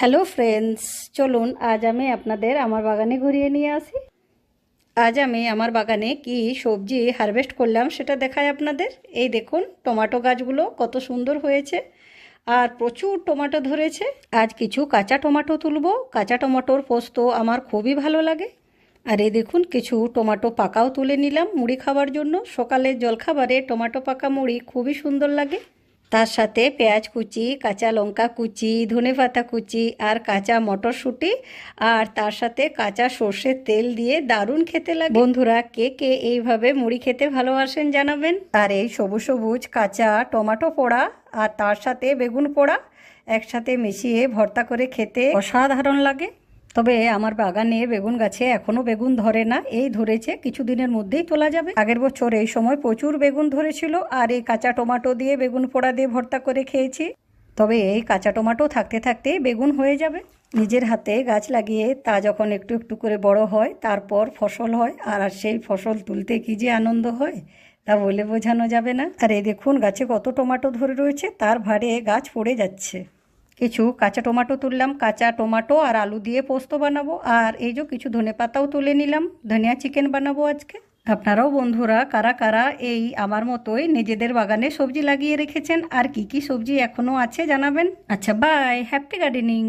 Hello friends, চলুন আজ আমি আপনাদের আমার বাগানে ঘুরিয়ে নিয়ে আসি। আজ আমি আমার বাগানে কি সবজি হারভেস্ট করলাম সেটা দেখাই আপনাদের। এই দেখুন, টমাটো গাছগুলো কত সুন্দর হয়েছে আর প্রচুর টমাটো ধরেছে। আজ কিছু কাঁচা টমাটো তুলবো। কাঁচা টমেটোর পোস্ত আমার খুবই ভালো লাগে। আর এই দেখুন, কিছু টমাটো পাকাও তুলে নিলাম মুড়ি খাওয়ার জন্য। সকালে জলখাবারে টমাটো পাকা মুড়ি খুবই সুন্দর লাগে। তার সাথে পেঁয়াজ কুচি, কাঁচা লঙ্কা কুচি, ধনে পাতা কুচি আর কাঁচা মটরশুঁটি আর তার সাথে কাঁচা সর্ষের তেল দিয়ে দারুণ খেতে লাগে। বন্ধুরা, কে কে এইভাবে মুড়ি খেতে ভালোবাসেন জানাবেন। আর এই সবুজ সবুজ কাঁচা টমেটো পোড়া আর তার সাথে বেগুন পোড়া একসাথে মিশিয়ে ভর্তা করে খেতে অসাধারণ লাগে। তবে আমার বাগানে বেগুন গাছে এখনও বেগুন ধরে না, এই ধরেছে, কিছুদিনের মধ্যেই তোলা যাবে। আগের বছর এই সময় প্রচুর বেগুন ধরেছিল, আর এই কাঁচা টমাটো দিয়ে বেগুন পোড়া দিয়ে ভর্তা করে খেয়েছি। তবে এই কাঁচা টমাটো থাকতে থাকতে বেগুন হয়ে যাবে। নিজের হাতে গাছ লাগিয়ে তা যখন একটু একটু করে বড় হয়, তারপর ফসল হয় আর সেই ফসল তুলতে কি যে আনন্দ হয়, তা বলে বোঝানো যাবে না। আর এই দেখুন, গাছে কত টমাটো ধরে রয়েছে, তার ভারে গাছ পড়ে যাচ্ছে। কিছু কাঁচা টমাটো তুললাম, কাঁচা টমাটো আর আলু দিয়ে পোস্ত বানাবো। আর এই যে কিছু ধনে পাতাও তুলে নিলাম, ধনিয়া চিকেন বানাবো আজকে। আপনারাও বন্ধুরা কারা কারা এই আমার মতোই নিজেদের বাগানে সবজি লাগিয়ে রেখেছেন, আর কি কি সবজি এখনও আছে জানাবেন। আচ্ছা বাই হ্যাপি গার্ডেনিং